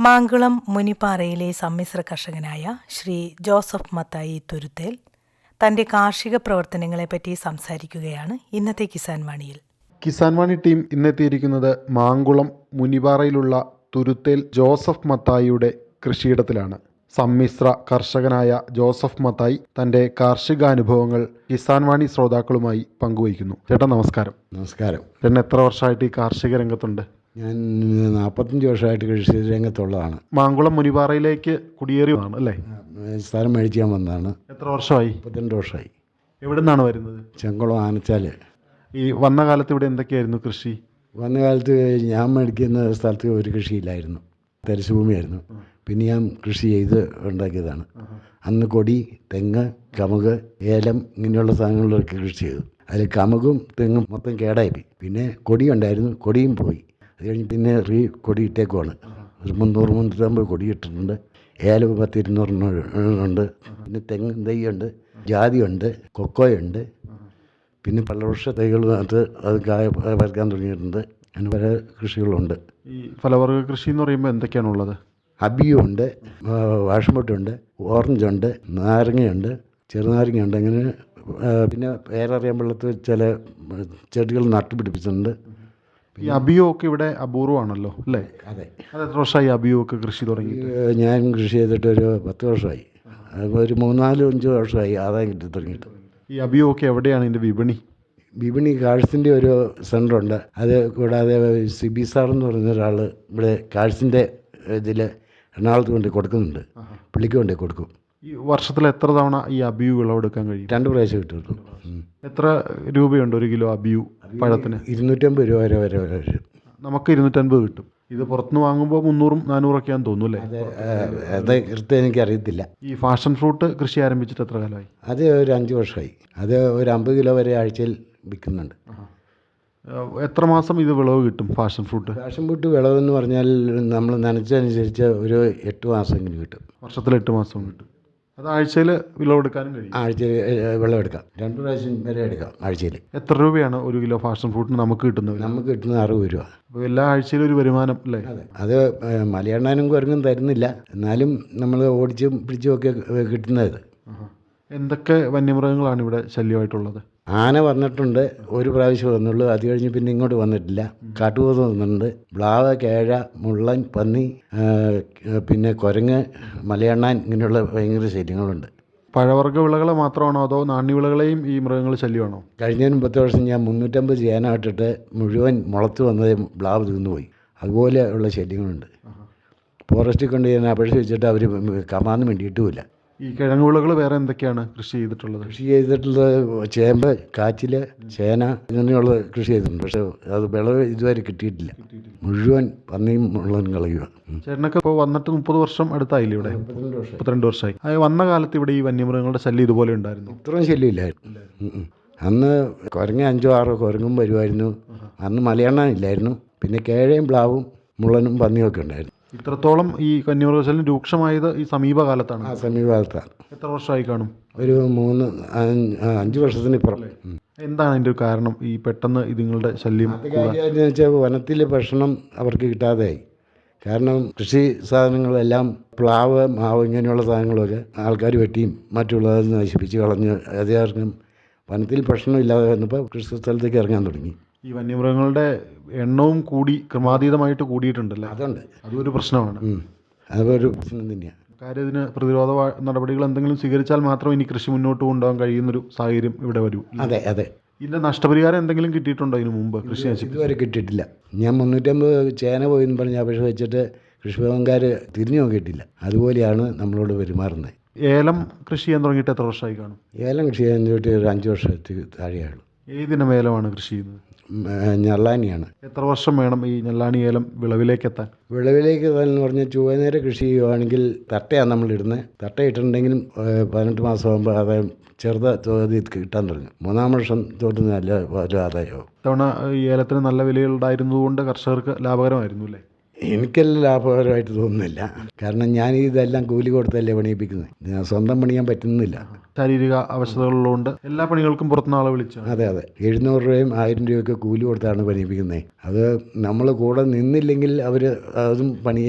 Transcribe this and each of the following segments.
മാങ്കുളം മുനിപ്പാറയിലെ സമ്മിശ്ര കർഷകനായ ശ്രീ ജോസഫ് മത്തായി തുരുത്തേൽ തന്റെ കാർഷിക പ്രവർത്തനങ്ങളെപ്പറ്റി സംസാരിക്കുകയാണ് ഇന്നത്തെ കിസാൻ വാണിയിൽ. കിസാൻ വാണി ടീം ഇന്നെത്തിയിരിക്കുന്നത് മാങ്കുളം മുനിപാറയിലുള്ള തുരുത്തേൽ ജോസഫ് മത്തായിയുടെ കൃഷിയിടത്തിലാണ്. സമ്മിശ്ര കർഷകനായ ജോസഫ് മത്തായി തന്റെ കാർഷികാനുഭവങ്ങൾ കിസാൻ വാണി ശ്രോതാക്കളുമായി പങ്കുവയ്ക്കുന്നു. ചേട്ടാ നമസ്കാരം. നമസ്കാരം. ചേട്ടൻ എത്ര വർഷമായിട്ട് ഈ കാർഷിക രംഗത്തുണ്ട്? ഞാൻ നാൽപ്പത്തഞ്ച് വർഷമായിട്ട് കൃഷി രംഗത്തുള്ളതാണ്. മാങ്കുളം മുനിപാറയിലേക്ക് കുടിയേറിയതാണ് അല്ലേ? സ്ഥലം മേടിക്കാൻ വന്നതാണ്. എത്ര വർഷമായി? മുപ്പത്തിരണ്ട് വർഷമായി. എവിടെ നിന്നാണ് വരുന്നത്? ചെങ്കുളം ആനച്ചാൽ ഈ വന്ന കാലത്ത് ഇവിടെ എന്തൊക്കെയായിരുന്നു കൃഷി? വന്ന കാലത്ത് ഞാൻ മേടിക്കുന്ന സ്ഥലത്ത് ഒരു കൃഷിയില്ലായിരുന്നു. തരിശുഭൂമിയായിരുന്നു. പിന്നെ ഞാൻ കൃഷി ചെയ്ത് ഉണ്ടാക്കിയതാണ്. അന്ന് കൊടി തെങ്ങ് കമുക് ഏലം ഇങ്ങനെയുള്ള സാധനങ്ങളൊക്കെ കൃഷി ചെയ്തു. അതിൽ കമുകും തെങ്ങും മൊത്തം കേടായി പിന്നെ കൊടിയുണ്ടായിരുന്നു കൊടിയും പോയി. അത് കഴിഞ്ഞ് പിന്നെ റീ കൊടിയിട്ടേക്കുവാണ്. ഒരു മുന്നൂറ് മുന്നൂറ്റമ്പത് കൊടിയിട്ടിട്ടുണ്ട് ഏല പത്തിരുന്നൂറിനുണ്ട് പത്ത് ഇരുന്നൂറിനുണ്ട് പിന്നെ തെങ്ങ് തൈയുണ്ട് ജാതിയുണ്ട് കൊക്കോയുണ്ട്. പിന്നെ പല തൈകൾ നട്ട് അത് കായ പരക്കാൻ തുടങ്ങിയിട്ടുണ്ട്. അങ്ങനെ പല കൃഷികളുണ്ട്. ഈ ഫലവർഗ കൃഷി എന്ന് പറയുമ്പോൾ എന്തൊക്കെയാണുള്ളത്? അബിയുണ്ട് വാഷംപൊട്ടുണ്ട് ഓറഞ്ചുണ്ട് നാരങ്ങയുണ്ട് ചെറുനാരങ്ങയുണ്ട്. അങ്ങനെ പിന്നെ പേരറിയാൻ വെള്ളത്ത് ചില ചെടികൾ നട്ടുപിടിപ്പിച്ചിട്ടുണ്ട്. ഈ അബിയോ ഒക്കെ ഇവിടെ അപൂർവമാണല്ലോ അല്ലേ? അതെ. അത് എത്ര വർഷമായി അബിയോ ഒക്കെ കൃഷി തുടങ്ങി ഞാൻ കൃഷി ചെയ്തിട്ട് ഒരു പത്ത് വർഷമായി. ഒരു മൂന്നാൽ അഞ്ച് വർഷമായി ആദായം കിട്ടി തുടങ്ങിയിട്ട്. ഈ അബിയോ ഒക്കെ എവിടെയാണ് ഇതിന്റെ വിപണി? വിപണി കാഴ്സിന്റെ ഒരു സെന്ററുണ്ട് അത് കൂടാതെ സിബി സാർ എന്ന് പറയുന്ന ഒരാൾ ഇവിടെ കാഴ്സിന്റെ ഇതിൽ എറണാകുളത്ത് കൊണ്ട് കൊടുക്കുന്നുണ്ട്. പുള്ളിക്ക് കൊണ്ട് കൊടുക്കും. ഈ വർഷത്തിൽ എത്ര തവണ ഈ അബിയു വിളവെടുക്കാൻ കഴിയും? രണ്ട് പ്രാവശ്യം കിട്ടുള്ളൂ. എത്ര രൂപയുണ്ട് ഒരു കിലോ അബിയു പഴത്തിന്? ഇരുന്നൂറ്റമ്പത് രൂപ വരെ വരെ വരും നമുക്ക് ഇരുന്നൂറ്റൻപത് കിട്ടും. ഇത് പുറത്തുനിന്ന് വാങ്ങുമ്പോൾ മുന്നൂറും നാനൂറൊക്കെയാന്ന് തോന്നുന്നു അല്ലേ? അത് അത് കൃത്യം എനിക്കറിയത്തില്ല ഈ ഫാഷൻ ഫ്രൂട്ട് കൃഷി ആരംഭിച്ചിട്ട് എത്ര കാലമായി? അത് ഒരു അഞ്ച് വർഷമായി. അത് ഒരു അമ്പത് കിലോ വരെ ആഴ്ചയിൽ വിൽക്കുന്നുണ്ട്. എത്ര മാസം ഇത് വിളവ് കിട്ടും ഫാഷൻ ഫ്രൂട്ട്? ഫാഷൻ ഫ്രൂട്ട് വിളവെന്ന് പറഞ്ഞാൽ നമ്മൾ നനച്ചതനുസരിച്ച് ഒരു എട്ട് മാസമെങ്കിലും കിട്ടും. വർഷത്തിൽ എട്ട് മാസം കിട്ടും. അത് ആഴ്ചയിൽ വിളവെടുക്കാനും കഴിയും. ആഴ്ചയിൽ വിളവെടുക്കാം രണ്ട് പ്രാവശ്യം വരെ എടുക്കാം ആഴ്ചയിൽ. എത്ര രൂപയാണ് ഒരു കിലോ ഫാഷൻ ഫ്രൂട്ടിന് നമുക്ക് കിട്ടുന്നത്? നമുക്ക് കിട്ടുന്നത് അറുപത് രൂപ. അപ്പോൾ എല്ലാ ആഴ്ചയിലും ഒരു വരുമാനം അല്ലേ? അത്. മലയണ്ണാനും കുരങ്ങും തരുന്നില്ല. എന്നാലും നമ്മൾ ഓടിച്ചും പിടിച്ചും ഒക്കെ കിട്ടുന്നത്. എന്തൊക്കെ വന്യമൃഗങ്ങളാണ് ഇവിടെ ശല്യമായിട്ടുള്ളത്? ആന വന്നിട്ടുണ്ട് ഒരു പ്രാവശ്യം വന്നുള്ളൂ. അത് കഴിഞ്ഞ് പിന്നെ ഇങ്ങോട്ട് വന്നിട്ടില്ല. കാട്ടുപോത്ത് വന്നിട്ടുണ്ട്. ബ്ലാവ് കേഴ മുള്ളൻ പന്നി പിന്നെ കുരങ്ങ് മലയണ്ണാൻ ഇങ്ങനെയുള്ള ഭയങ്കര ശല്യങ്ങളുണ്ട്. പഴവർഗ വിളകളെ മാത്രമാണോ അതോ നാണ്യവിളകളെയും ഈ മൃഗങ്ങൾ ശല്യമാണോ? കഴിഞ്ഞ മുപ്പത്തി വർഷം ഞാൻ മുന്നൂറ്റമ്പത് ചേനായിട്ടിട്ട് മുഴുവൻ മുളത്ത് വന്നത് ബ്ലാവ് തിന്നുപോയി. അതുപോലെ ഉള്ള ശല്യങ്ങളുണ്ട്. ഫോറസ്റ്റിൽ കൊണ്ട് ഞാൻ അപേക്ഷ വെച്ചിട്ട് അവർ കമാന്ന് വേണ്ടിയിട്ടുമില്ല ഈ കിഴങ്ങുവിളകൾ വേറെ എന്തൊക്കെയാണ് കൃഷി ചെയ്തിട്ടുള്ളത്? കൃഷി ചെയ്തിട്ടുള്ളത് ചേമ്പ് കാച്ചിൽ ചേന ഇങ്ങനെയുള്ള കൃഷി ചെയ്തിട്ടുണ്ട്. പക്ഷേ അത് വിളവ് ഇതുവരെ കിട്ടിയിട്ടില്ല. മുഴുവൻ പന്നിയും മുള്ളൻ കളയുക ചേട്ടനൊക്കെ ഇപ്പോൾ വന്നിട്ട് മുപ്പത് വർഷം അടുത്തായില്ലേ ഇവിടെ? മുപ്പത്തിരണ്ട് വർഷമായി. അത് വന്ന കാലത്ത് ഇവിടെ ഈ വന്യമൃഗങ്ങളുടെ ശല്യം ഇതുപോലെ ഉണ്ടായിരുന്നു? ഇത്രയും ശല്യമില്ലായിരുന്നു. അന്ന് കുരങ്ങ അഞ്ചോ ആറോ കുരങ്ങും വരുമായിരുന്നു. അന്ന് മലയണ്ണ ഇല്ലായിരുന്നു. പിന്നെ കേഴയും പ്ലാവും മുള്ളനും പന്നിയും ഒക്കെ ഉണ്ടായിരുന്നു. ഇത്രത്തോളം ഈ വന്യമൃഗ ശല്യം രൂക്ഷമായത് ഈ സമീപകാലത്താണ്. ആ സമീപകാലത്താണ്. എത്ര വർഷമായി കാണും? ഒരു മൂന്ന് അഞ്ച് ആ, വർഷത്തിന് ഇപ്പുറം എന്താണ് അതിന്റെ ഒരു കാരണം? ഈ പെട്ടെന്ന് ഇതുങ്ങളുടെ ശല്യം കാര്യമെന്ന് വെച്ചാൽ വനത്തിലെ ഭക്ഷണം അവർക്ക് കിട്ടാതെയായി. കാരണം കൃഷി സാധനങ്ങളെല്ലാം പ്ലാവ് മാവ് ഇങ്ങനെയുള്ള സാധനങ്ങളൊക്കെ ആൾക്കാർ വെട്ടിയും മറ്റുള്ളത് നശിപ്പിച്ച് കളഞ്ഞ് അത് കാരണം വനത്തിൽ ഭക്ഷണം ഇല്ലാതെ വന്നപ്പോൾ കൃഷി സ്ഥലത്തേക്ക് ഇറങ്ങാൻ തുടങ്ങി. ഈ വന്യമൃഗങ്ങളുടെ എണ്ണവും കൂടി ക്രമാതീതമായിട്ട് കൂടിയിട്ടുണ്ടല്ലേ? അതുണ്ട്. അതൊരു പ്രശ്നമാണ്. അതൊരു പ്രശ്നം തന്നെയാണ് കാര്യം ഇതിന് പ്രതിരോധ നടപടികൾ എന്തെങ്കിലും സ്വീകരിച്ചാൽ മാത്രം ഇനി കൃഷി മുന്നോട്ട് കൊണ്ടുപോകാൻ കഴിയുന്നൊരു സാഹചര്യം ഇവിടെ വരൂ. അതെ അതെ. ഇതിന്റെ നഷ്ടപരിഹാരം എന്തെങ്കിലും കിട്ടിയിട്ടുണ്ടോ ഇതിനു മുമ്പ് കൃഷി ഇതുവരെ കിട്ടിയിട്ടില്ല. ഞാൻ മുന്നൂറ്റമ്പത് ചേന പോയി എന്ന് പറഞ്ഞ് അപേക്ഷ വെച്ചിട്ട് കൃഷിഭവൻകാർ തിരിഞ്ഞു നോക്കിയിട്ടില്ല. അതുപോലെയാണ് നമ്മളോട് പെരുമാറുന്നത്. ഏലം കൃഷി ചെയ്യാൻ തുടങ്ങിയിട്ട് എത്ര വർഷമായി കാണും? ഏലം കൃഷി ചെയ്യാൻ തുടങ്ങിയിട്ട് ഒരു അഞ്ച് വർഷത്തിൽ താഴെയാണ് ഏതിനം ഏലമാണ് കൃഷി ചെയ്യുന്നത്? ഞെള്ളാനിയാണ്. എത്ര വർഷം വേണം ഈ ഞെള്ളാണി ഏലം വിളവിലേക്ക് എത്താൻ വിളവിലേക്ക് എത്താൻ എന്ന് പറഞ്ഞാൽ ചുവനേര കൃഷി ചെയ്യുവാണെങ്കിൽ തട്ടയാണ് നമ്മൾ ഇടുന്നത് തട്ട ഇട്ടിട്ടുണ്ടെങ്കിലും പതിനെട്ട് മാസം ആകുമ്പോൾ ആദായം ചെറുത തോതിൽ കിട്ടാൻ തുടങ്ങും. മൂന്നാം വർഷം തൊട്ട് നല്ല ഒരു ആദായമാവും ഇത്തവണ ഈ ഏലത്തിന് നല്ല വിലയുണ്ടായിരുന്നതുകൊണ്ട് കർഷകർക്ക് ലാഭകരമായിരുന്നു അല്ലേ? എനിക്കെല്ലാം ലാഭകരമായിട്ട് തോന്നുന്നില്ല. കാരണം ഞാൻ ഇതെല്ലാം കൂലി കൊടുത്തല്ലേ പണിയിപ്പിക്കുന്നത് ഞാൻ സ്വന്തം പണിയാൻ പറ്റുന്നില്ല. ശാരീരിക അവശതകളുള്ളതുകൊണ്ട് എല്ലാ പണികൾക്കും പുറത്തുനിന്ന് ആളെ വിളിച്ചു. അതെ അതെ. എഴുന്നൂറ് രൂപയും ആയിരം രൂപയൊക്കെ കൂലി കൊടുത്താണ് പണിയിപ്പിക്കുന്നത് അത് നമ്മൾ കൂടെ നിന്നില്ലെങ്കിൽ അവർ അതും പണി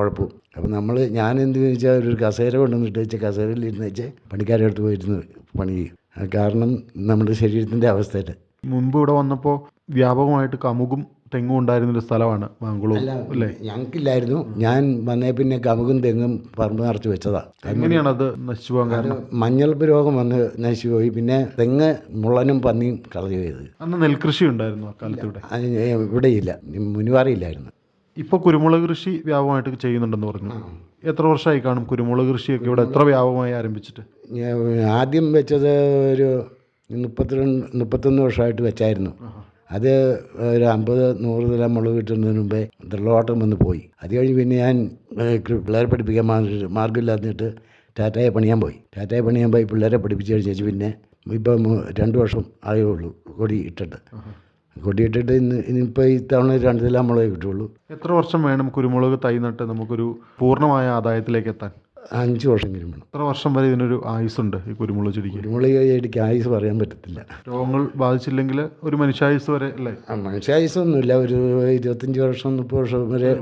ഉഴപ്പും. അപ്പം നമ്മൾ ഞാൻ എന്ത് വെച്ചാൽ ഒരു കസേര കൊണ്ടുവന്നിട്ട് വെച്ച് കസേരയിൽ ഇരുന്ന് വെച്ച് പണിക്കാരുടെ അടുത്ത് പോയിരുന്ന് പണി ചെയ്യും. അത് കാരണം നമ്മുടെ ശരീരത്തിന്റെ അവസ്ഥയിൽ മുൻപ് ഇവിടെ വന്നപ്പോൾ വ്യാപകമായിട്ട് കമുകും തെങ്ങും ഉണ്ടായിരുന്നൊരു സ്ഥലമാണ് മാങ്കുളവും അല്ലേ ഞങ്ങൾക്കില്ലായിരുന്നു. ഞാൻ വന്നേ പിന്നെ കമുകും തെങ്ങും പറമ്പ് നിറച്ച് വെച്ചതാ. എങ്ങനെയാണ് അത് നശിച്ചു പോകാൻ കാരണം? മഞ്ഞൾ രോഗം വന്ന് നശിച്ചു പോയി പിന്നെ തെങ്ങ് മുള്ളനും പന്നിയും കളഞ്ഞു പോയത്. അന്ന് നെൽകൃഷി ഉണ്ടായിരുന്നു അക്കാലത്ത് ഇവിടെ? അത് ഇവിടെയില്ല. മുനിവാറിയില്ലായിരുന്നു. ഇപ്പോൾ കുരുമുളക് കൃഷി വ്യാപകമായിട്ട് ചെയ്യുന്നുണ്ടെന്ന് പറഞ്ഞു. എത്ര വർഷമായി കാണും കുരുമുളക് കൃഷിയൊക്കെ ഇവിടെ? എത്ര വ്യാപകമായി ആരംഭിച്ചിട്ട്? ആദ്യം വെച്ചത് ഒരു മുപ്പത്തിരണ്ട് മുപ്പത്തൊന്ന് വർഷമായിട്ട് വെച്ചായിരുന്നു. അത് ഒരു അമ്പത് നൂറ് നില മുളക് കിട്ടുന്നതിന് മുമ്പേ വെള്ളോട്ടം വന്ന് പോയി. അത് കഴിഞ്ഞ് പിന്നെ ഞാൻ പിള്ളേരെ പഠിപ്പിക്കാൻ മാർഗം മാർഗമില്ലാന്നിട്ട് ടാറ്റയെ പണിയാൻ പോയി. ടാറ്റയെ പണിയാൻ പോയി പിള്ളേരെ പഠിപ്പിച്ച് കഴിഞ്ഞേച്ച് പിന്നെ ഇപ്പം രണ്ട് വർഷം ആയേ ഉള്ളൂ കൊടി ഇട്ടിട്ട്. കൊടി ഇട്ടിട്ട് ഇന്ന് ഇനിയിപ്പോൾ ഇത്തവണ രണ്ട് നില മുളകേ കിട്ടുള്ളൂ. എത്ര വർഷം വേണം കുരുമുളക് തൈ നട്ട് നമുക്കൊരു പൂർണമായ ആദായത്തിലേക്ക് എത്താൻ? അഞ്ച് വർഷമെങ്കിലും വേണം. എത്ര വർഷം വരെ ഇതിനൊരു ആയുസ്സുണ്ട് ഈ കുരുമുളക് ചെടിക്ക്? കുരുമുളക് ചെടിക്ക് ആയുസ് പറയാൻ പറ്റത്തില്ല. രോഗങ്ങൾ ബാധിച്ചില്ലെങ്കിൽ ഒരു മനുഷ്യായുസ് വരെ അല്ലേ? മനുഷ്യായുസ് മനുഷ്യായുസൊന്നുമില്ല. ഒരു ഇരുപത്തഞ്ച് വർഷം മുപ്പത് വർഷം വരെ.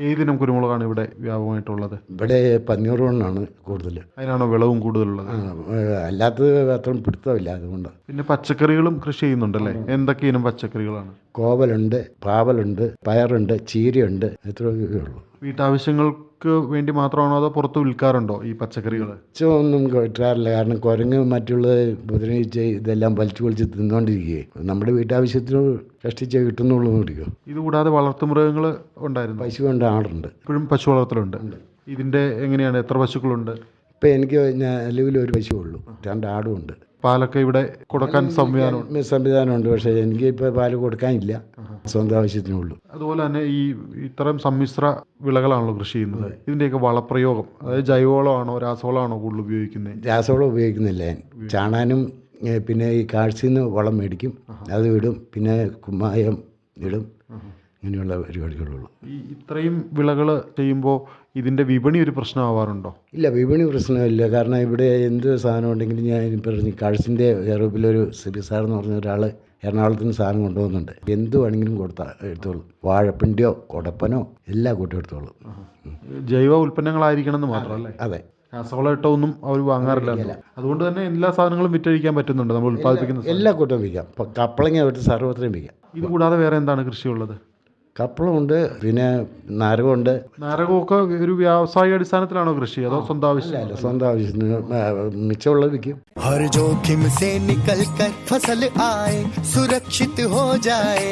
ഏതിനം കുരുമുളകാണ് ഇവിടെ വ്യാപകമായിട്ടുള്ളത്? ഇവിടെ പന്നിയൂറ് മണ്ണാണ് കൂടുതൽ. അതിനാണോ വിളവും കൂടുതലുള്ളത്? അല്ലാത്തത് അത്ര പിടുത്തമില്ല അതുകൊണ്ട്. പിന്നെ പച്ചക്കറികളും കൃഷി ചെയ്യുന്നുണ്ടല്ലേ? എന്തൊക്കെ ഇനം പച്ചക്കറികളാണ്? കോവലുണ്ട് പാവലുണ്ട് പയറുണ്ട് ചീരയുണ്ട് ഇത്രയൊക്കെ ഉള്ളൂ. വീട്ടാവശ്യങ്ങൾക്ക് വേണ്ടി മാത്രമാണോ അതോ പുറത്ത് വിൽക്കാറുണ്ടോ ഈ പച്ചക്കറികൾ ഒന്നും കിട്ടാറില്ല. കാരണം കുരങ്ങ് മറ്റുള്ള ഉപദ്രവിച്ച് ഇതെല്ലാം വലിച്ചു പൊളിച്ച് തിന്നുകൊണ്ടിരിക്കുകയെ. നമ്മുടെ വീട്ടാവശ്യത്തിന് കഷ്ടിച്ച് കിട്ടുന്നുള്ളൂ കുടിക്കും ഇതുകൂടാതെ വളർത്തുമൃഗങ്ങൾ ഉണ്ടായിരുന്നു. പശുവുണ്ട് ആടുണ്ട് ഇപ്പോഴും പശു വളർത്തലുണ്ട്. ഇതിന്റെ എങ്ങനെയാണ്? എത്ര പശുക്കളുണ്ട്? ഇപ്പം എനിക്ക് നിലവിൽ ഒരു പശു ഉള്ളൂ. രണ്ട് ആടും ഉണ്ട്. പാലൊക്കെ ഇവിടെ കൊടുക്കാൻ സംവിധാനം സംവിധാനമുണ്ട് പക്ഷേ എനിക്ക് ഇപ്പോൾ പാൽ കൊടുക്കാനില്ല. സ്വന്തം ആവശ്യത്തിനുള്ളൂ. അതുപോലെ തന്നെ ഈ ഇത്തരം സമ്മിശ്ര വിളകളാണല്ലോ കൃഷി ചെയ്യുന്നത്. ഇതിന്റെയൊക്കെ വളപ്രയോഗം അതായത് ജൈവവളമാണോ രാസവളമാണോ കൂടുതൽ ഉപയോഗിക്കുന്നത്? രാസവളം ഉപയോഗിക്കുന്നില്ല ഞാൻ. ചാണാനും പിന്നെ ഈ കാഴ്ചയിൽ നിന്ന് വളം മേടിക്കും. അത് ഇടും. പിന്നെ കുമ്മായം ഇടും. ഇങ്ങനെയുള്ള പരിപാടികളുള്ളൂ. ഈ ഇത്രയും വിളകൾ ചെയ്യുമ്പോൾ ഇതിന്റെ വിപണി ഒരു പ്രശ്നമാവാറുണ്ടോ? ഇല്ല വിപണി പ്രശ്നമില്ല. കാരണം ഇവിടെ എന്ത് സാധനം ഉണ്ടെങ്കിലും ഞാൻ പറഞ്ഞു കാഴ്ചന്റെ ഒരു സിബി സാർ എന്ന് പറഞ്ഞ ഒരാൾ എറണാകുളത്ത് നിന്ന് സാധനം കൊണ്ടുപോകുന്നുണ്ട് എന്ത് വേണമെങ്കിലും കൊടുത്താൽ എടുത്തോളൂ. വാഴപ്പിണ്ടിയോ കൊടപ്പനോ എല്ലാം കൂട്ടി എടുത്തോളൂ. ജൈവ ഉൽപ്പന്നങ്ങളായിരിക്കണം എന്ന് മാത്രമല്ലേ അതെ. രാസവളം ഇട്ടൊന്നും അവർ വാങ്ങാറില്ല അതുകൊണ്ട് തന്നെ എല്ലാ സാധനങ്ങളും വിറ്റഴിക്കാൻ പറ്റുന്നുണ്ട് നമ്മൾ ഉൽപ്പാദിപ്പിക്കുന്ന സാധനം. എല്ലാ കൂട്ടവും വിൽക്കാം ഇപ്പം കപ്പളങ്ങ തൊട്ട് സർവ്വത്രയും വിൽക്കാം ഇത് കൂടാതെ വേറെ എന്താണ് കൃഷിയുള്ളത് കപ്പളമുണ്ട് പിന്നെ നാരകമുണ്ട് നാരകമൊക്കെ ഒരു വ്യാവസായിക അടിസ്ഥാനത്തിലാണോ കൃഷി അതോ സ്വന്തം ആവശ്യം അല്ല സ്വന്തം ആവശ്യത്തിന് ആ, മിച്ചമുള്ളത് വിൽക്കും हर जोखिम से निकल कर फसल आए सुरक्षित हो जाए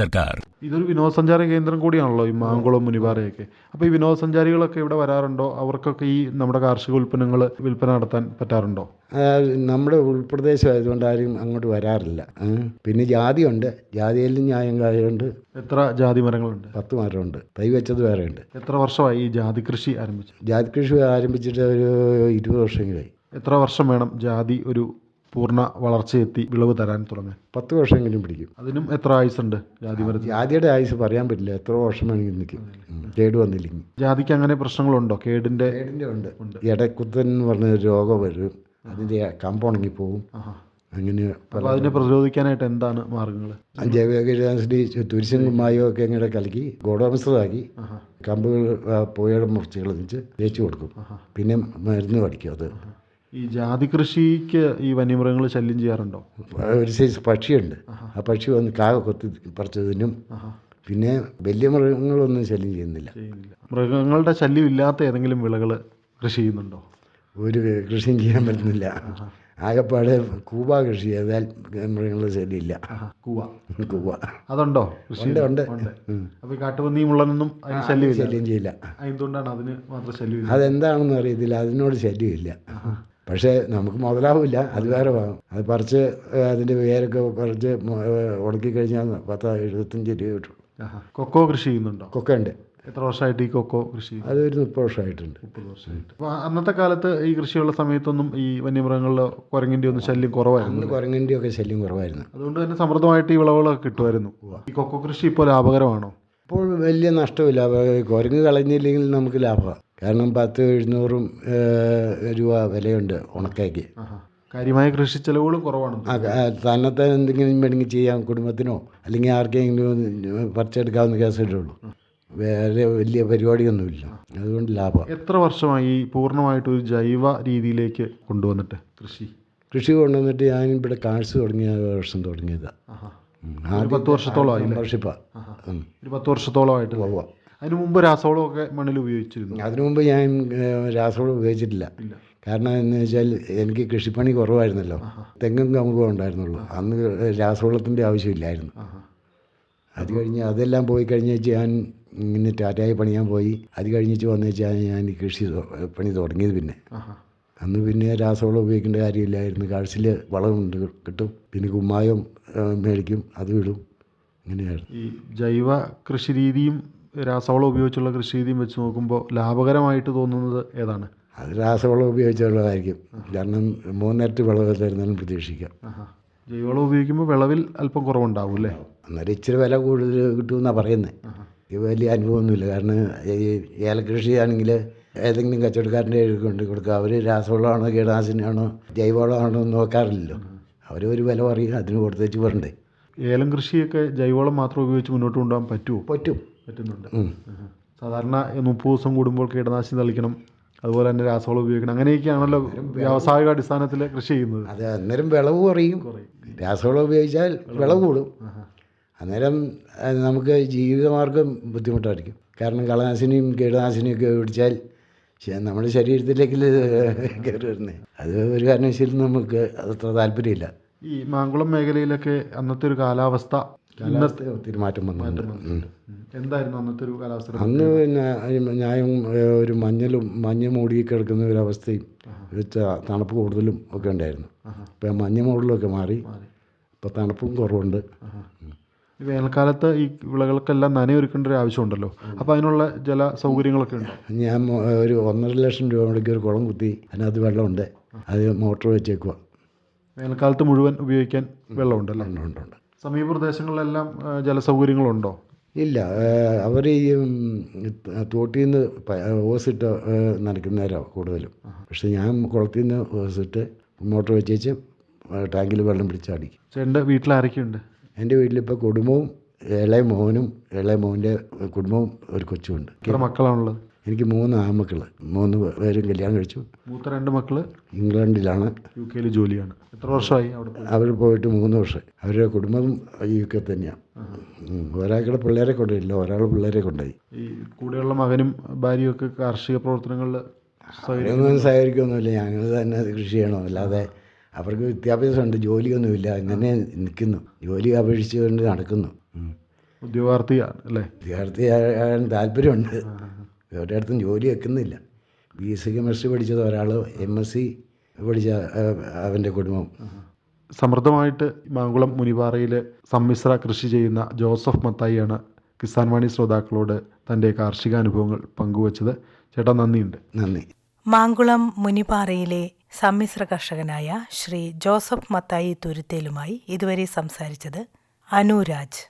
സർക്കാർ. ഇതൊരു വിനോദസഞ്ചാര കേന്ദ്രം കൂടിയാണല്ലോ ഈ മാങ്കുളം മുനിപാറയൊക്കെ. അപ്പോൾ ഈ വിനോദസഞ്ചാരികളൊക്കെ ഇവിടെ വരാറുണ്ടോ? അവർക്കൊക്കെ ഈ നമ്മുടെ കാർഷിക ഉൽപ്പന്നങ്ങൾ വിൽപ്പന നടത്താൻ പറ്റാറുണ്ടോ? നമ്മുടെ ഉൾപ്രദേശമായതുകൊണ്ട് ആരും അങ്ങോട്ട് വരാറില്ല. പിന്നെ ജാതിയുണ്ട്. ജാതിയിലും ന്യായം കായുണ്ട് എത്ര ജാതി മരങ്ങളുണ്ട്? പത്ത് മരമുണ്ട്. തൈ വെച്ചത് വേറെ ഉണ്ട് എത്ര വർഷമായി ഈ ജാതി കൃഷി ആരംഭിച്ചു? ജാതി കൃഷി ആരംഭിച്ചിട്ട് ഒരു ഇരുപത് വർഷമെങ്കിലായി. എത്ര വർഷം വേണം ജാതി ഒരു പൂർണ വളർച്ചയെത്തി വിളവ് തരാൻ തുടങ്ങാൻ പത്ത് വർഷമെങ്കിലും പിടിക്കും. അതിനും എത്ര ആയുസുണ്ട് ജാതി മരത്തിൽ ജാതിയുടെ ആയുസ് പറയാൻ പറ്റില്ല. എത്ര വർഷം വേണമെങ്കിൽ നിൽക്കും. കേട് വന്നില്ലെങ്കിൽ. ജാതിക്ക് അങ്ങനെ പ്രശ്നങ്ങളുണ്ടോ? കേടിന്റെ കേടിന്റെ ഉണ്ട്. ഇടക്കുത്തൻ എന്ന് പറഞ്ഞ ഒരു രോഗം വരും. അതിന്റെ കമ്പുണങ്ങി പോവും അങ്ങനെ അതിനെ പ്രതിരോധിക്കാനായിട്ട് എന്താണ് മാർഗങ്ങൾ ജൈവ തുരിശങ്കുമായോ ഒക്കെ ഇങ്ങനെ കലക്കി ഗോഡോമിശ്രമാക്കി കമ്പുകൾ പോയ പുഴയുടെ മുറിച്ച് കളഞ്ഞിട്ട് തേച്ച് കൊടുക്കും. പിന്നെ മരുന്ന് പഠിക്കും അത്. ഈ ജാതി കൃഷിക്ക് ഈ വന്യമൃഗങ്ങൾ ശല്യം ചെയ്യാറുണ്ടോ? ഒരു സൈസ് പക്ഷിയുണ്ട്. ആ പക്ഷി വന്ന് കാക കൊത്തി പറിച്ചതിനും പിന്നെ വലിയ മൃഗങ്ങളൊന്നും ശല്യം ചെയ്യുന്നില്ല. മൃഗങ്ങളുടെ ശല്യം ഇല്ലാത്ത ഏതെങ്കിലും വിളകൾ കൃഷി ചെയ്യുന്നുണ്ടോ? ഒരു കൃഷിയും ചെയ്യാൻ പറ്റുന്നില്ല. ആകെപ്പാട് കൂവ കൃഷി ചെയ്താൽ മൃഗങ്ങളുടെ ശല്യമില്ല. കൂവ. കൂവ. അതുണ്ടോ ഉണ്ട് ഉണ്ട്. അപ്പോൾ കാട്ടുപന്നി മുള്ളനൊന്നും അതിന് ശല്യമില്ല? ശല്യം ചെയ്യില്ല. എന്തുകൊണ്ടാണ് അതിന് മാത്രം ശല്യം അതെന്താണെന്ന് അറിയത്തില്ല. അതിനോട് ശല്യമില്ല. പക്ഷേ നമുക്ക് മുതലാവില്ല. അത് വേറെ വാങ്ങും അത് പറിച്ച് അതിന്റെ വേരൊക്കെ പറിച്ച് ഉണക്കി കഴിഞ്ഞാൽ പത്ത് എഴുപത്തഞ്ച് രൂപ കിട്ടും. കൊക്കോ കൃഷി ചെയ്യുന്നുണ്ടോ? കൊക്ക ഉണ്ട്. എത്ര വർഷമായിട്ട് ഈ കൊക്കോ കൃഷി അത് അതൊരു മുപ്പത് വർഷമായിട്ടുണ്ട് മുപ്പത് വർഷമായിട്ട് അപ്പോൾ അന്നത്തെ കാലത്ത് ഈ കൃഷിയുള്ള സമയത്തൊന്നും ഈ വന്യമൃഗങ്ങളുടെ കുരങ്ങിന്റെ ഒന്നും ശല്യം കുറവായിരുന്നു കുരങ്ങിന്റെ ഒക്കെ ശല്യം കുറവായിരുന്നു. അതുകൊണ്ട് തന്നെ സമൃദ്ധമായിട്ട് ഈ വിളവുകളൊക്കെ കിട്ടുമായിരുന്നു. ഈ കൊക്കോ കൃഷി ഇപ്പോൾ ലാഭകരമാണോ? ഇപ്പോൾ വലിയ നഷ്ടമില്ല കുരങ്ങ് കളഞ്ഞില്ലെങ്കിൽ നമുക്ക് ലാഭമാണ് കാരണം പത്ത് എഴുന്നൂറും രൂപ വിലയുണ്ട് ഉണക്കയ്ക്ക്. കാര്യമായ കൃഷി ചെലവുകളും കുറവാണ്. തന്നത്തെ എന്തെങ്കിലും വേണമെങ്കിൽ ചെയ്യാം കുടുംബത്തിനോ അല്ലെങ്കിൽ ആർക്കെങ്കിലും പറിച്ചെടുക്കാവുന്ന കേസുള്ളൂ വേറെ വലിയ പരിപാടിയൊന്നുമില്ല. അതുകൊണ്ട് ലാഭം. എത്ര വർഷമായി പൂർണമായിട്ട് ഒരു ജൈവ രീതിയിലേക്ക് കൊണ്ടുവന്നിട്ട് കൃഷി? കൃഷി കൊണ്ടുവന്നിട്ട് ഞാൻ ഇവിടെ കാഴ്ച തുടങ്ങിയ വർഷം തുടങ്ങിയതാണ് പത്ത് വർഷത്തോളമായി? മെമ്പർഷിപ്പാണ് ഒരു പത്ത് വർഷത്തോളമായിട്ട്. അതിന് മുമ്പ് രാസവളമൊക്കെ മണ്ണിൽ ഉപയോഗിച്ചിരുന്നു. അതിനു മുമ്പ് ഞാൻ രാസവളം ഉപയോഗിച്ചിട്ടില്ല. കാരണം എന്ന് വെച്ചാൽ എനിക്ക് കൃഷിപ്പണി കുറവായിരുന്നല്ലോ. തെങ്ങും കമുകും ഉണ്ടായിരുന്നുള്ളൂ. അന്ന് രാസവളത്തിന്റെ ആവശ്യമില്ലായിരുന്നു. അത് കഴിഞ്ഞ് അതെല്ലാം പോയി കഴിഞ്ഞ് ഞാൻ ഇങ്ങനെ ടാറ്റായി പണിയാൻ പോയി. അത് കഴിഞ്ഞിട്ട് വന്നു വെച്ചാൽ ഞാൻ കൃഷി പണി തുടങ്ങിയത് പിന്നെ. അന്ന് പിന്നെ രാസവളം ഉപയോഗിക്കേണ്ട കാര്യമില്ലായിരുന്നു. കാഴ്ചയിൽ വളമുണ്ട് കിട്ടും. പിന്നെ കുമ്മായം മേടിക്കും. അത് ഇടും. ഇങ്ങനെയായിരുന്നു. ഈ ജൈവ കൃഷി രീതിയും രാസവളം ഉപയോഗിച്ചുള്ള കൃഷി രീതിയും വെച്ച് നോക്കുമ്പോൾ ലാഭകരമായിട്ട് തോന്നുന്നത് ഏതാണ്? അത് രാസവളം ഉപയോഗിച്ചുള്ളതായിരിക്കും. കാരണം മൂന്നിരട്ടി വിളവ് തരുന്നതിനും പ്രതീക്ഷിക്കാം. ജൈവവളം ഉപയോഗിക്കുമ്പോൾ വിളവിൽ അല്പം കുറവുണ്ടാവും അല്ലേ? അന്നേരം ഇച്ചിരി വില കൂടുതൽ കിട്ടുമെന്നാണ് പറയുന്നത് ഇത് വലിയ അനുഭവമൊന്നുമില്ല. കാരണം ഈ ഏലകൃഷി ആണെങ്കിൽ ഏതെങ്കിലും കച്ചവടക്കാരന്റെ കൊണ്ട് കൊടുക്കുക. അവർ രാസവളമാണോ കീടനാശിനിയാണോ ജൈവവളമാണോ എന്ന് നോക്കാറില്ലല്ലോ. അവർ ഒരു വില പറയും അതിന് കൊടുത്തേച്ച് വരണ്ടേ. ഏലം കൃഷിയൊക്കെ ജൈവവളം മാത്രം ഉപയോഗിച്ച് മുന്നോട്ട് കൊണ്ടുപോകാൻ പറ്റുമോ പറ്റും. പറ്റുന്നുണ്ട്. സാധാരണ മുപ്പത് ദിവസം കൂടുമ്പോൾ കീടനാശിനി തളിക്കണം. അതുപോലെ തന്നെ രാസവളം ഉപയോഗിക്കണം. അങ്ങനെയൊക്കെയാണല്ലോ വ്യാവസായിക അടിസ്ഥാനത്തിൽ കൃഷി ചെയ്യുന്നത്. അതെ അന്നേരം വിളവ് കുറയും. രാസവളം ഉപയോഗിച്ചാൽ വിളവ് കൂടും. അന്നേരം നമുക്ക് ജീവിതമാർഗം ബുദ്ധിമുട്ടായിരിക്കും. കാരണം കളനാശിനിയും കീടനാശിനിയും ഒക്കെ പിടിച്ചാൽ നമ്മുടെ ശരീരത്തിലേക്ക് കയറി വരുന്നത് അത് ഒരു കാരണവശാലും നമുക്ക് അത്ര താല്പര്യമില്ല. ഈ മാങ്കുളം മേഖലയിലൊക്കെ അന്നത്തെ ഒരു കാലാവസ്ഥ ഇന്നത്തെ ഒത്തിരി മാറ്റം വന്നിട്ടുണ്ട്. എന്തായിരുന്നു അന്നത്തെ ഒരു കാലാവസ്ഥ അന്ന് ഞാൻ ഒരു മഞ്ഞലും മഞ്ഞ മൂടി കിടക്കുന്ന ഒരു അവസ്ഥയും തണുപ്പ് കൂടുതലും ഒക്കെ ഉണ്ടായിരുന്നു. ഇപ്പം മഞ്ഞ മൂടലൊക്കെ മാറി. ഇപ്പം തണുപ്പും കുറവുണ്ട്. വേനൽക്കാലത്ത് ഈ വിളകൾക്കെല്ലാം നനയൊരുക്കേണ്ട ഒരു ആവശ്യമുണ്ടല്ലോ. അപ്പോൾ അതിനുള്ള ജല സൗകര്യങ്ങളൊക്കെ ഉണ്ട്? ഞാൻ ഒരു ഒന്നര ലക്ഷം രൂപ മുടക്കി ഒരു കുളം കുത്തി അതിനകത്ത് വെള്ളമുണ്ട്. അത് മോട്ടോർ വെച്ചേക്കുക വേനൽക്കാലത്ത് മുഴുവൻ ഉപയോഗിക്കാൻ ഉണ്ട് ഉണ്ട്. സമീപ പ്രദേശങ്ങളിലെല്ലാം ജലസൗകര്യങ്ങളുണ്ടോ? ഇല്ല. അവർ ഈ തോട്ടിൽ നിന്ന് ഓസിട്ട് നനയ്ക്കുന്നവരാണ് കൂടുതലും. പക്ഷെ ഞാൻ കുളത്തിൽ നിന്ന് ഓസിട്ട് മോട്ടർ വെച്ചേച്ച് ടാങ്കിൽ വെള്ളം പിടിച്ചടിക്കും ചേട്ടന്റെ വീട്ടിൽ ആരൊക്കെയുണ്ട് എന്റെ വീട്ടിലിപ്പോൾ കുടുംബവും ഇളയ മോനും ഇളയ മോന്റെ കുടുംബവും ഒരു കൊച്ചുമുണ്ട്. എത്ര മക്കളാണുള്ളത്? എനിക്ക് മൂന്ന് ആമക്കൾ മൂന്ന് പേരും കല്യാണം കഴിച്ചു. മൂത്ത രണ്ട് മക്കൾ ഇംഗ്ലണ്ടിലാണ്. യു കെയിൽ ജോലിയാണ്. എത്ര വർഷമായി അവിടെ അവർ പോയിട്ട് മൂന്ന് വർഷം അവരുടെ കുടുംബം യു കെ തന്നെയാണ്. ഒരാൾക്കുടെ പിള്ളേരെ കൊണ്ടുപോയില്ല ഒരാൾ പിള്ളേരെ കൊണ്ടുപോയി. ഈ കൂടെയുള്ള മകനും ഭാര്യയും ഒക്കെ കാർഷിക പ്രവർത്തനങ്ങളിൽ അവരൊന്നും സഹകരിക്കൊന്നുമില്ല. ഞങ്ങൾ തന്നെ കൃഷി ചെയ്യണം. അല്ലാതെ അവർക്ക് വിദ്യാഭ്യാസമുണ്ട്. ജോലിയൊന്നുമില്ല. ഇങ്ങനെ നിൽക്കുന്നു. ജോലി അപേക്ഷിച്ചുകൊണ്ട് നടക്കുന്നു. ഉദ്യോഗാർത്ഥിയാണ് അല്ലേ? വിദ്യാർത്ഥിയാകാൻ താല്പര്യമുണ്ട്. ഒരിടത്തും ജോലി വെക്കുന്നില്ല. ബി എസ് സി കെമിസ്ട്രി പഠിച്ചത് ഒരാൾ എം എസ് സി പഠിച്ച അവന്റെ കുടുംബം. സമൃദ്ധമായിട്ട് മാങ്കുളം മുനിപാറയിൽ സമ്മിശ്ര കൃഷി ചെയ്യുന്ന ജോസഫ് മത്തായിയാണ് കിസാൻ വാണി ശ്രോതാക്കളോട് തന്റെ കാർഷിക അനുഭവങ്ങൾ പങ്കുവച്ചത്. ചേട്ടാ നന്ദിയുണ്ട്. നന്ദി. മാങ്കുളം മുനിപാറയിലെ സമ്മിശ്ര കർഷകനായ ശ്രീ ജോസഫ് മത്തായി തുരുത്തേലുമായി ഇതുവരെ സംസാരിച്ചത് അനുരാജ്.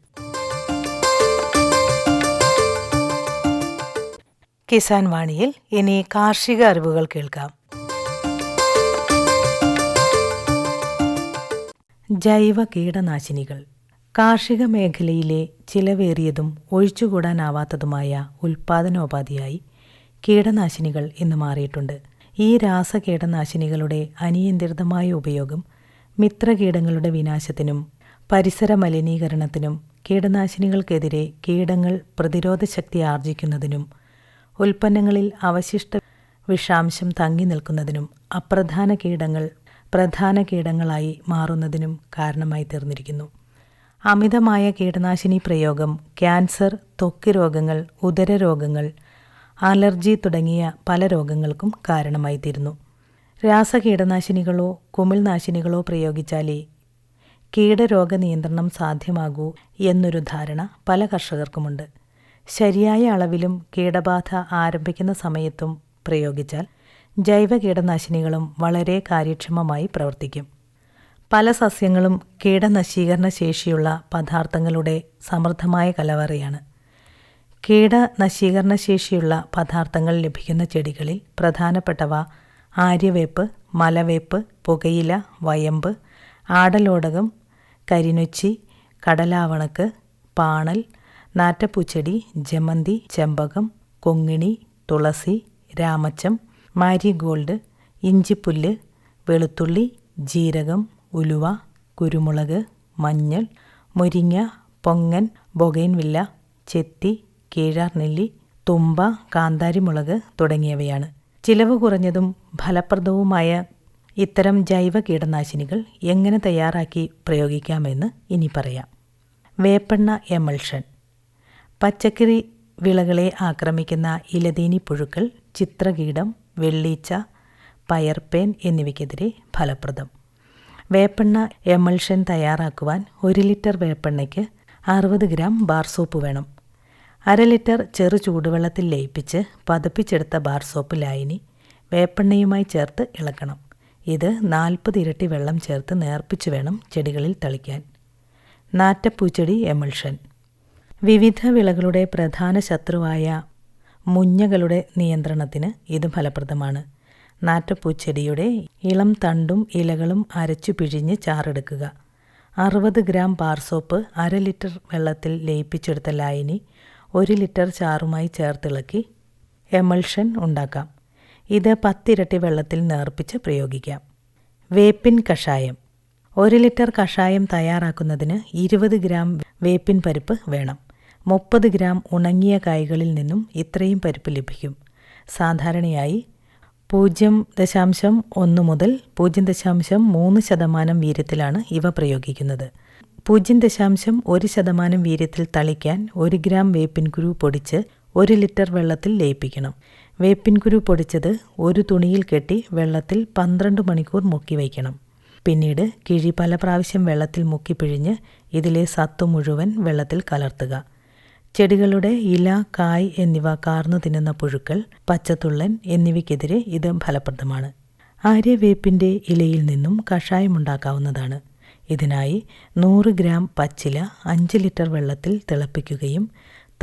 കിസാൻ വാണിയിൽ ഇനി കാർഷിക അറിവുകൾ കേൾക്കാം. ജൈവ കീടനാശിനികൾ. കാർഷിക മേഖലയിലെ ചിലവേറിയതും ഒഴിച്ചുകൂടാനാവാത്തതുമായ ഉൽപാദനോപാധിയായി കീടനാശിനികൾ ഇന്ന് മാറിയിട്ടുണ്ട്. ഈ രാസ കീടനാശിനികളുടെ അനിയന്ത്രിതമായ ഉപയോഗം മിത്രകീടങ്ങളുടെ വിനാശത്തിനും പരിസര മലിനീകരണത്തിനും കീടനാശിനികൾക്കെതിരെ കീടങ്ങൾ പ്രതിരോധ ശക്തി ആർജിക്കുന്നതിനും ഉൽപ്പന്നങ്ങളിൽ അവശിഷ്ട വിഷാംശം തങ്ങി നിൽക്കുന്നതിനും അപ്രധാന കീടങ്ങൾ പ്രധാന കീടങ്ങളായി മാറുന്നതിനും കാരണമായി തീർന്നിരിക്കുന്നു. അമിതമായ കീടനാശിനി പ്രയോഗം ക്യാൻസർ ത്വക്ക് രോഗങ്ങൾ ഉദരരോഗങ്ങൾ അലർജി തുടങ്ങിയ പല രോഗങ്ങൾക്കും കാരണമായി തീരുന്നു. രാസകീടനാശിനികളോ കുമിൾനാശിനികളോ പ്രയോഗിച്ചാലേ കീടരോഗ നിയന്ത്രണം സാധ്യമാകൂ എന്നൊരു ധാരണ പല കർഷകർക്കുമുണ്ട്. ശരിയായ അളവിലും കീടബാധ ആരംഭിക്കുന്ന സമയത്തും പ്രയോഗിച്ചാൽ ജൈവ കീടനാശിനികളും വളരെ കാര്യക്ഷമമായി പ്രവർത്തിക്കും. പല സസ്യങ്ങളും കീടനശീകരണ ശേഷിയുള്ള പദാർത്ഥങ്ങളുടെ സമൃദ്ധമായ കലവറയാണ്. കീടനശീകരണ ശേഷിയുള്ള പദാർത്ഥങ്ങൾ ലഭിക്കുന്ന ചെടികളിൽ പ്രധാനപ്പെട്ടവ ആര്യവേപ്പ് മലവേപ്പ് പുകയില വയമ്പ് ആടലോടകം കരിനൊച്ചി കടലാവണക്ക് പാണൽ നാറ്റപ്പൂച്ചെടി ജമന്തി ചെമ്പകം കൊങ്ങിണി തുളസി രാമച്ചം മാരിഗോൾഡ് ഇഞ്ചിപ്പുല്ല് വെളുത്തുള്ളി ജീരകം ഉലുവ കുരുമുളക് മഞ്ഞൾ മുരിങ്ങ പൊങ്ങൻ ബൊഗൈൻവില്ല ചെത്തി കീഴാർ നെല്ലി തുമ്പ കാന്താരിമുളക് തുടങ്ങിയവയാണ്. ചിലവ് കുറഞ്ഞതും ഫലപ്രദവുമായ ഇത്തരം ജൈവ കീടനാശിനികൾ എങ്ങനെ തയ്യാറാക്കി പ്രയോഗിക്കാമെന്ന് ഇനി പറയാം. വേപ്പെണ്ണ എമൾഷൻ. പച്ചക്കറി വിളകളെ ആക്രമിക്കുന്ന ഇലതീനി പുഴുക്കൾ ചിത്രകീടം വെള്ളീച്ച പയർപ്പേൻ എന്നിവയ്ക്കെതിരെ ഫലപ്രദം. വേപ്പെണ്ണ എമൾഷൻ തയ്യാറാക്കുവാൻ ഒരു ലിറ്റർ വേപ്പെണ്ണയ്ക്ക് അറുപത് ഗ്രാം ബാർ സോപ്പ് വേണം. അര ലിറ്റർ ചെറു ചൂടുവെള്ളത്തിൽ ലയിപ്പിച്ച് പതപ്പിച്ചെടുത്ത ബാർ സോപ്പ് ലായനി വേപ്പെണ്ണയുമായി ചേർത്ത് ഇളക്കണം. ഇത് നാൽപ്പത് ഇരട്ടി വെള്ളം ചേർത്ത് നേർപ്പിച്ച് വേണം ചെടികളിൽ തളിക്കാൻ. നാറ്റപ്പൂച്ചെടി എമൾഷൻ വിവിധ വിളകളുടെ പ്രധാന ശത്രുവായ മുഞ്ഞകളുടെ നിയന്ത്രണത്തിന് ഇത് ഫലപ്രദമാണ്. നാറ്റപ്പൂച്ചെടിയുടെ ഇളം തണ്ടും ഇലകളും അരച്ചു പിഴിഞ്ഞ് ചാറെടുക്കുക. അറുപത് ഗ്രാം പാർസോപ്പ് അര ലിറ്റർ വെള്ളത്തിൽ ലയിപ്പിച്ചെടുത്ത ലായനി ഒരു ലിറ്റർ ചാറുമായി ചേർത്തിളക്കി എമൾഷൻ ഉണ്ടാക്കാം. ഇത് പത്തിരട്ടി വെള്ളത്തിൽ നേർപ്പിച്ച് പ്രയോഗിക്കാം. വേപ്പിൻ കഷായം. ഒരു ലിറ്റർ കഷായം തയ്യാറാക്കുന്നതിന് ഇരുപത് ഗ്രാം വേപ്പിൻ പരിപ്പ് വേണം. മുപ്പത് ഗ്രാം ഉണങ്ങിയ കായ്കളിൽ നിന്നും ഇത്രയും പരിപ്പ് ലഭിക്കും. സാധാരണയായി പൂജ്യം ദശാംശം ഒന്ന് മുതൽ പൂജ്യം ദശാംശം മൂന്ന് ശതമാനം വീര്യത്തിലാണ് ഇവ പ്രയോഗിക്കുന്നത്. പൂജ്യം ദശാംശം ഒരു ശതമാനം വീര്യത്തിൽ തളിക്കാൻ ഒരു ഗ്രാം വേപ്പിൻകുരു പൊടിച്ച് ഒരു ലിറ്റർ വെള്ളത്തിൽ ലയിപ്പിക്കണം. വേപ്പിൻകുരു പൊടിച്ചത് ഒരു തുണിയിൽ കെട്ടി വെള്ളത്തിൽ പന്ത്രണ്ട് മണിക്കൂർ മുക്കി വയ്ക്കണം. പിന്നീട് കിഴി പല പ്രാവശ്യം വെള്ളത്തിൽ മുക്കി പിഴിഞ്ഞ് ഇതിലെ സത്തു മുഴുവൻ വെള്ളത്തിൽ കലർത്തുക. ചെടികളുടെ ഇല കായ് എന്നിവ കാർന്നു തിന്നുന്ന പുഴുക്കൾ പച്ചത്തുള്ളൻ എന്നിവയ്ക്കെതിരെ ഇത് ഫലപ്രദമാണ്. ആര്യവേപ്പിന്റെ ഇലയിൽ നിന്നും കഷായമുണ്ടാക്കാവുന്നതാണ്. ഇതിനായി നൂറ് ഗ്രാം പച്ചില അഞ്ച് ലിറ്റർ വെള്ളത്തിൽ തിളപ്പിക്കുകയും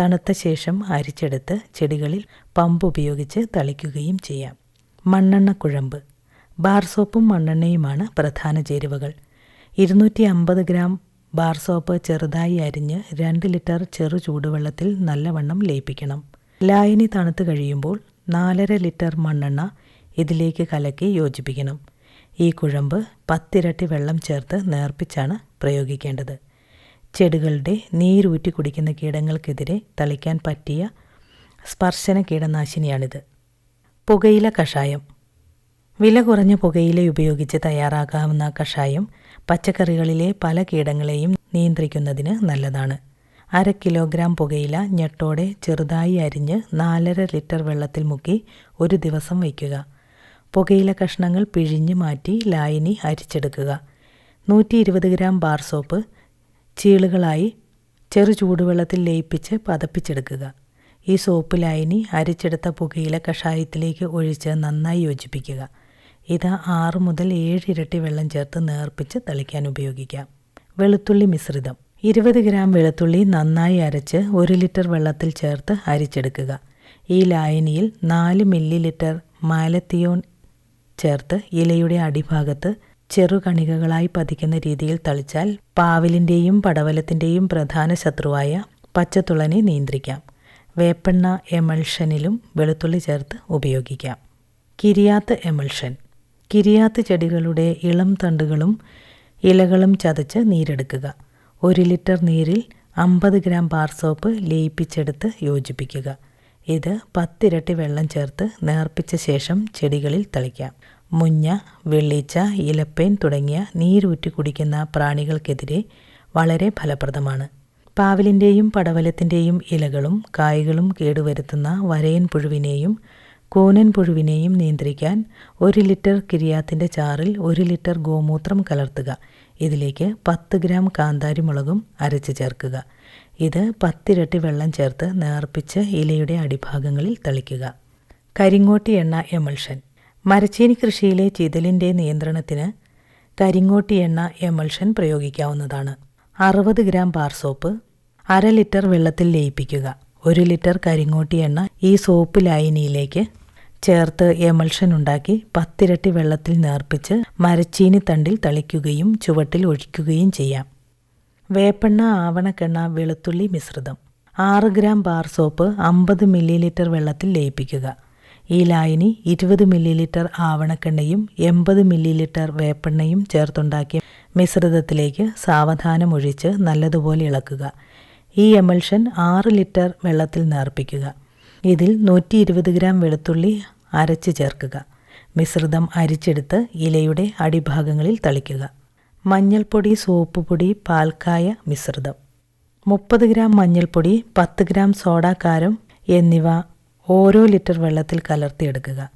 തണുത്ത ശേഷം അരിച്ചെടുത്ത് ചെടികളിൽ പമ്പ് ഉപയോഗിച്ച് തളിക്കുകയും ചെയ്യാം. മണ്ണെണ്ണ കുഴമ്പ്. ബാർ സോപ്പും മണ്ണെണ്ണയുമാണ് പ്രധാന ചേരുവകൾ. ഇരുന്നൂറ്റി അമ്പത് ഗ്രാം ബാർ സോപ്പ് ചെറുതായി അരിഞ്ഞ് രണ്ട് ലിറ്റർ ചെറു ചൂടുവെള്ളത്തിൽ നല്ലവണ്ണം ലയിപ്പിക്കണം. ലായനി തണുത്ത് കഴിയുമ്പോൾ നാലര ലിറ്റർ മണ്ണെണ്ണ ഇതിലേക്ക് കലക്കി യോജിപ്പിക്കണം. ഈ കുഴമ്പ് പത്തിരട്ടി വെള്ളം ചേർത്ത് നേർപ്പിച്ചാണ് പ്രയോഗിക്കേണ്ടത്. ചെടികളുടെ നീരൂറ്റി കുടിക്കുന്ന കീടങ്ങൾക്കെതിരെ തളിക്കാൻ പറ്റിയ സ്പർശന കീടനാശിനിയാണിത്. പുകയില കഷായം. വില കുറഞ്ഞ പുകയില ഉപയോഗിച്ച് തയ്യാറാക്കാവുന്ന കഷായം പച്ചക്കറികളിലെ പല കീടങ്ങളെയും നിയന്ത്രിക്കുന്നതിന് നല്ലതാണ്. അര കിലോഗ്രാം പുകയില ഞെട്ടോടെ ചെറുതായി അരിഞ്ഞ് നാലര ലിറ്റർ വെള്ളത്തിൽ മുക്കി ഒരു ദിവസം വയ്ക്കുക. പുകയില കഷ്ണങ്ങൾ പിഴിഞ്ഞ് മാറ്റി ലായനി അരിച്ചെടുക്കുക. നൂറ്റി ഇരുപത് ഗ്രാം ബാർ സോപ്പ് ചീളുകളായി ചെറു ചൂടുവെള്ളത്തിൽ ലയിപ്പിച്ച് പതപ്പിച്ചെടുക്കുക. ഈ സോപ്പ് ലായനി അരിച്ചെടുത്ത പുകയില കഷായത്തിലേക്ക് ഒഴിച്ച് നന്നായി യോജിപ്പിക്കുക. ഇത് ആറ് മുതൽ ഏഴ് ഇരട്ടി വെള്ളം ചേർത്ത് നേർപ്പിച്ച് തളിക്കാൻ ഉപയോഗിക്കാം. വെളുത്തുള്ളി മിശ്രിതം. ഇരുപത് ഗ്രാം വെളുത്തുള്ളി നന്നായി അരച്ച് ഒരു ലിറ്റർ വെള്ളത്തിൽ ചേർത്ത് അരിച്ചെടുക്കുക. ഈ ലായനിയിൽ നാല് മില്ലി ലിറ്റർ മാലത്തിയോൺ ചേർത്ത് ഇലയുടെ അടിഭാഗത്ത് ചെറുകണികകളായി പതിക്കുന്ന രീതിയിൽ തളിച്ചാൽ പാവലിന്റെയും പടവലത്തിന്റെയും പ്രധാന ശത്രുവായ പച്ചത്തുളനെ നിയന്ത്രിക്കാം. വേപ്പെണ്ണ എമൾഷനിലും വെളുത്തുള്ളി ചേർത്ത് ഉപയോഗിക്കാം. കിരിയാത്ത് എമൾഷൻ. കിരിയാത്ത് ചെടികളുടെ ഇളം തണ്ടുകളും ഇലകളും ചതച്ച് നീരെടുക്കുക. ഒരു ലിറ്റർ നീരിൽ അമ്പത് ഗ്രാം ബാർ സോപ്പ് ലയിപ്പിച്ചെടുത്ത് യോജിപ്പിക്കുക. ഇത് പത്തിരട്ടി വെള്ളം ചേർത്ത് നേർപ്പിച്ച ശേഷം ചെടികളിൽ തളിക്കാം. മുഞ്ഞ വെള്ളീച്ച ഇലപ്പേൻ തുടങ്ങിയ നീരൂറ്റി കുടിക്കുന്ന പ്രാണികൾക്കെതിരെ വളരെ ഫലപ്രദമാണ്. പാവലിന്റെയും പടവലത്തിന്റെയും ഇലകളും കായ്കളും കേടുവരുത്തുന്ന വരയൻ പുഴുവിനെയും കൂനൻ പുഴുവിനെയും നിയന്ത്രിക്കാൻ ഒരു ലിറ്റർ കിരിയാത്തിന്റെ ചാറിൽ ഒരു ലിറ്റർ ഗോമൂത്രം കലർത്തുക. ഇതിലേക്ക് പത്ത് ഗ്രാം കാന്താരി മുളകും അരച്ച് ചേർക്കുക. ഇത് പത്തിരട്ടി വെള്ളം ചേർത്ത് നേർപ്പിച്ച് ഇലയുടെ അടിഭാഗങ്ങളിൽ തളിക്കുക. കരിങ്ങോട്ടി എണ്ണ എമൾഷൻ. മരച്ചീനി കൃഷിയിലെ ചിതലിന്റെ നിയന്ത്രണത്തിന് കരിങ്ങോട്ടി എണ്ണ എമൾഷൻ പ്രയോഗിക്കാവുന്നതാണ്. അറുപത് ഗ്രാം ബാർ സോപ്പ് അര ലിറ്റർ വെള്ളത്തിൽ ലയിപ്പിക്കുക. ഒരു ലിറ്റർ കരിങ്ങോട്ടി എണ്ണ ഈ സോപ്പ് ലായനിയിലേക്ക് ചേർത്ത് എമൾഷൻ ഉണ്ടാക്കി പത്തിരട്ടി വെള്ളത്തിൽ നേർപ്പിച്ച് മരച്ചീനി തണ്ടിൽ തളിക്കുകയും ചുവട്ടിൽ ഒഴിക്കുകയും ചെയ്യാം. വേപ്പെണ്ണ ആവണക്കെണ്ണ വെളുത്തുള്ളി മിശ്രിതം. ആറ് ഗ്രാം ബാർ സോപ്പ് അമ്പത് മില്ലി ലിറ്റർ വെള്ളത്തിൽ ലയിപ്പിക്കുക. ഈ ലായനി ഇരുപത് മില്ലി ലിറ്റർ ആവണക്കെണ്ണയും എൺപത് മില്ലി ലിറ്റർ വേപ്പെണ്ണയും ചേർത്തുണ്ടാക്കിയ മിശ്രിതത്തിലേക്ക് സാവധാനം ഒഴിച്ച് നല്ലതുപോലെ ഇളക്കുക. ഈ എമൾഷൻ ആറ് ലിറ്റർ വെള്ളത്തിൽ നേർപ്പിക്കുക. ഇതിൽ നൂറ്റി ഇരുപത് ഗ്രാം വെളുത്തുള്ളി അരച്ച് ചേർക്കുക. മിശ്രിതം അരിച്ചെടുത്ത് ഇലയുടെ അടിഭാഗങ്ങളിൽ തളിക്കുക. മഞ്ഞൾപ്പൊടി സോപ്പ് പൊടി പാൽക്കായ മിശ്രിതം. മുപ്പത് ഗ്രാം മഞ്ഞൾപ്പൊടി പത്ത് ഗ്രാം സോഡാക്കാരം എന്നിവ ഓരോ ലിറ്റർ വെള്ളത്തിൽ കലർത്തിയെടുക്കുക.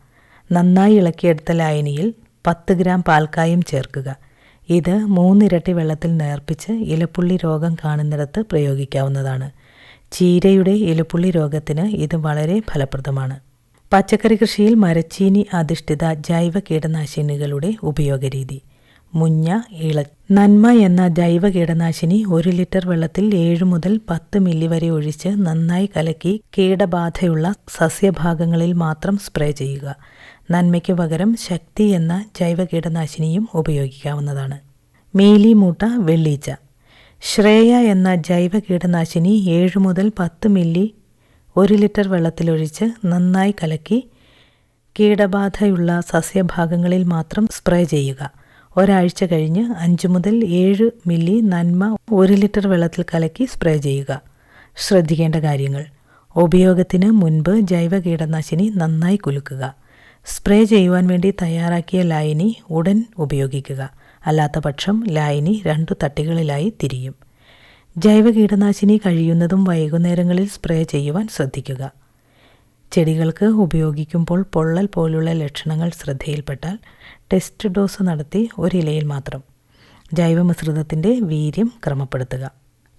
നന്നായി ഇളക്കിയെടുത്ത ലായനിയിൽ പത്ത് ഗ്രാം പാൽക്കായം ചേർക്കുക. ഇത് മൂന്നിരട്ടി വെള്ളത്തിൽ നേർപ്പിച്ച് ഇലപ്പുള്ളി രോഗം കാണുന്നിടത്ത് പ്രയോഗിക്കാവുന്നതാണ്. ചീരയുടെ ഇലപ്പുള്ളി രോഗത്തിന് ഇത് വളരെ ഫലപ്രദമാണ്. പച്ചക്കറി കൃഷിയിൽ മരച്ചീനി അധിഷ്ഠിത ജൈവ കീടനാശിനികളുടെ ഉപയോഗരീതി. മുഞ്ഞ ഇള നന്മ എന്ന ജൈവ കീടനാശിനി ഒരു ലിറ്റർ വെള്ളത്തിൽ ഏഴ് മുതൽ പത്ത് മില്ലി വരെ ഒഴിച്ച് നന്നായി കലക്കി കീടബാധയുള്ള സസ്യഭാഗങ്ങളിൽ മാത്രം സ്പ്രേ ചെയ്യുക. നന്മയ്ക്ക് പകരം ശക്തി എന്ന ജൈവ കീടനാശിനിയും ഉപയോഗിക്കാവുന്നതാണ്. മീലി മൂട്ട വെള്ളീച്ച. ശ്രേയ എന്ന ജൈവ കീടനാശിനി ഏഴ് മുതൽ പത്ത് മില്ലി ഒരു ലിറ്റർ വെള്ളത്തിലൊഴിച്ച് നന്നായി കലക്കി കീടബാധയുള്ള സസ്യഭാഗങ്ങളിൽ മാത്രം സ്പ്രേ ചെയ്യുക. ഒരാഴ്ച കഴിഞ്ഞ് അഞ്ച് മുതൽ ഏഴ് മില്ലി നന്മ ഒരു ലിറ്റർ വെള്ളത്തിൽ കലക്കി സ്പ്രേ ചെയ്യുക. ശ്രദ്ധിക്കേണ്ട കാര്യങ്ങൾ. ഉപയോഗത്തിന് മുൻപ് ജൈവ കീടനാശിനി നന്നായി കുലുക്കുക. സ്പ്രേ ചെയ്യുവാൻ വേണ്ടി തയ്യാറാക്കിയ ലായനി ഉടൻ ഉപയോഗിക്കുക. അല്ലാത്ത പക്ഷം ലായനി രണ്ടു തട്ടികളിലായി തിരിയും. ജൈവ കീടനാശിനി കഴിയുന്നതും വൈകുന്നേരങ്ങളിൽ സ്പ്രേ ചെയ്യുവാൻ ശ്രദ്ധിക്കുക. ചെടികൾക്ക് ഉപയോഗിക്കുമ്പോൾ പൊള്ളൽ പോലുള്ള ലക്ഷണങ്ങൾ ശ്രദ്ധയിൽപ്പെട്ടാൽ ടെസ്റ്റ് ഡോസ് നടത്തി ഒരിലയിൽ മാത്രം. ജൈവമിശ്രിതത്തിന്റെ വീര്യം ക്രമപ്പെടുത്തുക.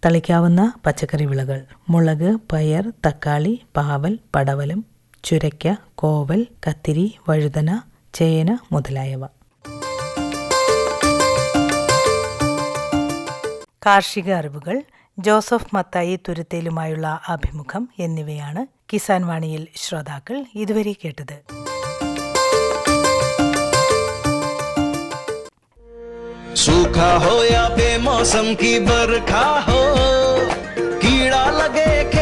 തളിക്കാവുന്ന പച്ചക്കറി വിളകൾ മുളക് പയർ തക്കാളി പാവൽ പടവലം ചുരയ്ക്ക കോവൽ കത്തിരി വഴുതന ചേന മുതലായവ. കാർഷിക അറിവുകൾ ജോസഫ് മത്തായി തുരുത്തേലുമായുള്ള അഭിമുഖം എന്നിവയാണ് കിസാൻ വാണിയിൽ ശ്രോതാക്കൾ ഇതുവരെ കേട്ടത് सूखा हो या बेमौसम की बरखा हो कीड़ा लगे खेत में या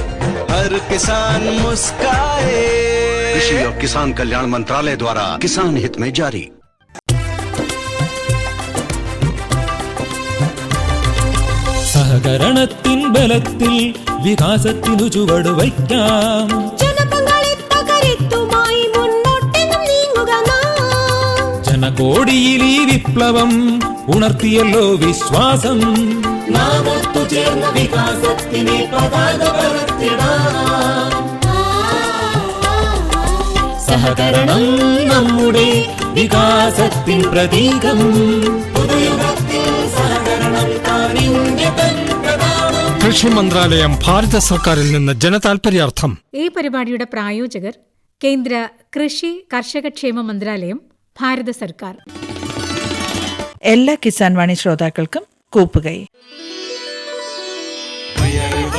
हर किसान मुस्काए कृषि और किसान कल्याण मंत्रालय द्वारा किसान हित में जारी സഹകരണത്തിൻ ബലത്തിൽ വികാസത്തിനു ചുവടുവയ്ക്കാം ജനപങ്കാളിത്തകരുത്തുമായി മുന്നോട്ടെന്നും നീങ്ങുക നാം ജനകോടിയിൽ ഈ വിപ്ലവം ഉണർത്തിയല്ലോ വിശ്വാസം നാം ഒത്തുചേർന്ന വികാസത്തിനെ പതാക പറത്തിടാം സഹകരണം നമ്മുടെ വികാസത്തിൻ പ്രതീകം. പുതുയുഗത്തിൽ സഹകരണം കാണിന്റെ കൃഷി മന്ത്രാലയം ഭാരത സർക്കാരിൽ നിന്ന് ജനതാൽപര്യാർത്ഥം. ഈ പരിപാടിയുടെ പ്രായോജകർ കേന്ദ്ര കൃഷി കർഷകക്ഷേമ മന്ത്രാലയം ഭാരത സർക്കാർ. എല്ലാ കിസാൻ വാണി ശ്രോതാക്കൾക്കും കൂപ്പുകൈ.